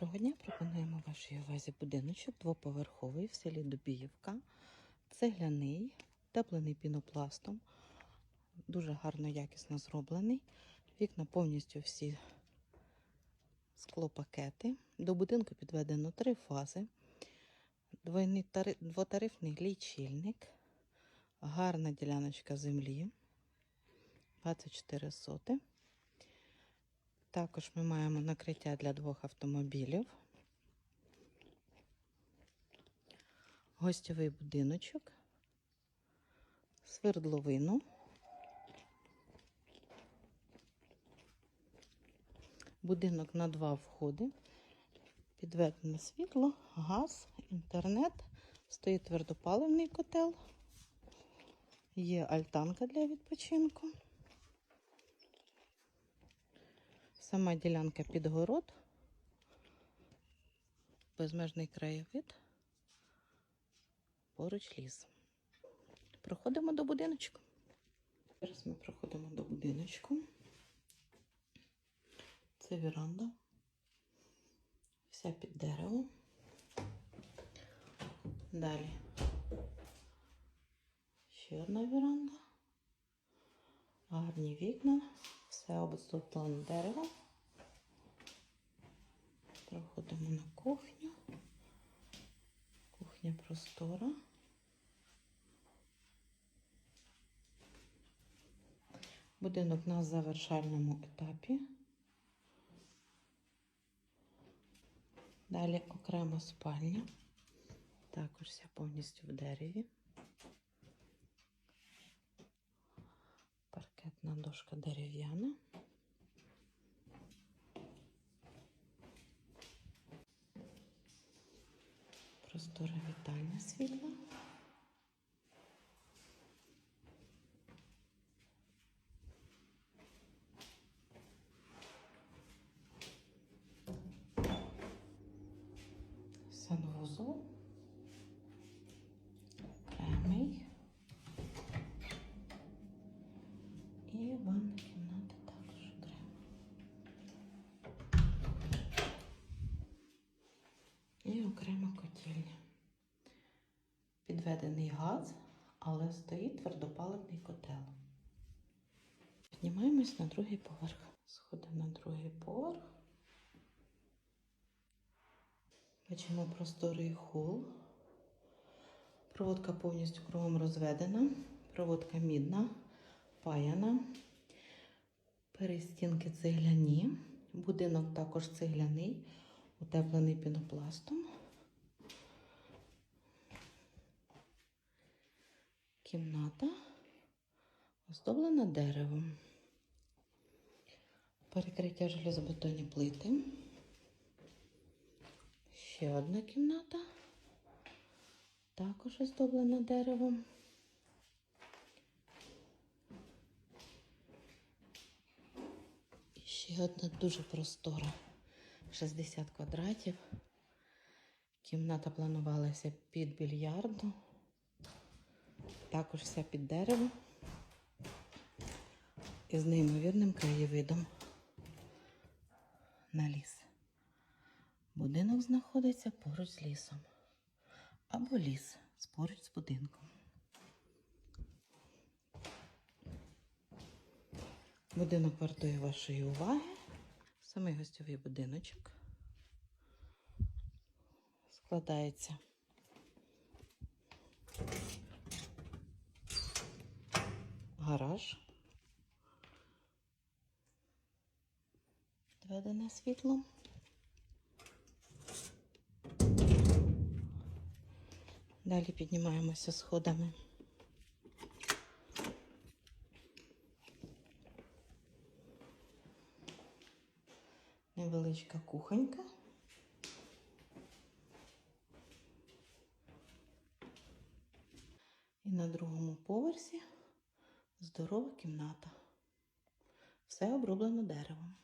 Доброго дня. Пропонуємо вашій увазі будиночок двоповерховий в селі Дубіївка. Цегляний, теплений пінопластом. Дуже гарно, якісно зроблений. Вікна повністю всі склопакети. До будинку підведено три фази. Двойний тари... Двотарифний лічильник. Гарна діляночка землі. 24 соти. Також ми маємо накриття для двох автомобілів. Гостьовий будиночок, свердловину. Будинок на два входи. Підведене світло, газ, інтернет. Стоїть твердопаливний котел. Є альтанка для відпочинку. Сама ділянка під город. Безмежний краєвид. Поруч ліс. Проходимо до будиночку. Зараз ми проходимо до будиночку. Це віранда. Вся під деревом. Далі ще одна віранда. Гарні вікна. Все обступлено деревом. Проходимо на кухню. Кухня простора. Будинок на завершальному етапі. Далі окрема спальня. Також вся повністю в дереві. Паркетна дошка дерев'яна. Простора вітальня світла. Санвузол. І ванна кімната також окремо. І окрема котельня. Підведений газ, але стоїть твердопаливний котел. Піднімаємось на другий поверх. Сходимо на другий поверх. Бачимо просторий хол. Проводка повністю кругом розведена. Проводка мідна, паяна. Перестінки цегляні. Будинок також цегляний, утеплений пінопластом. Кімната оздоблена деревом. Перекриття железобетонні плити. Ще одна кімната. Також оздоблена деревом. Ще одна дуже простора. 60 квадратів. Кімната планувалася під більярду. Також вся під деревом. І з неймовірним краєвидом на ліс. Будинок знаходиться поруч з лісом. Або ліс поруч з будинком. Будинок вартує вашої уваги. Самий гостьовий будиночок складається гараж. Підведене світло. Далі піднімаємося сходами. Невеличка кухонька. І на другому поверсі здорова кімната. Все оброблено деревом.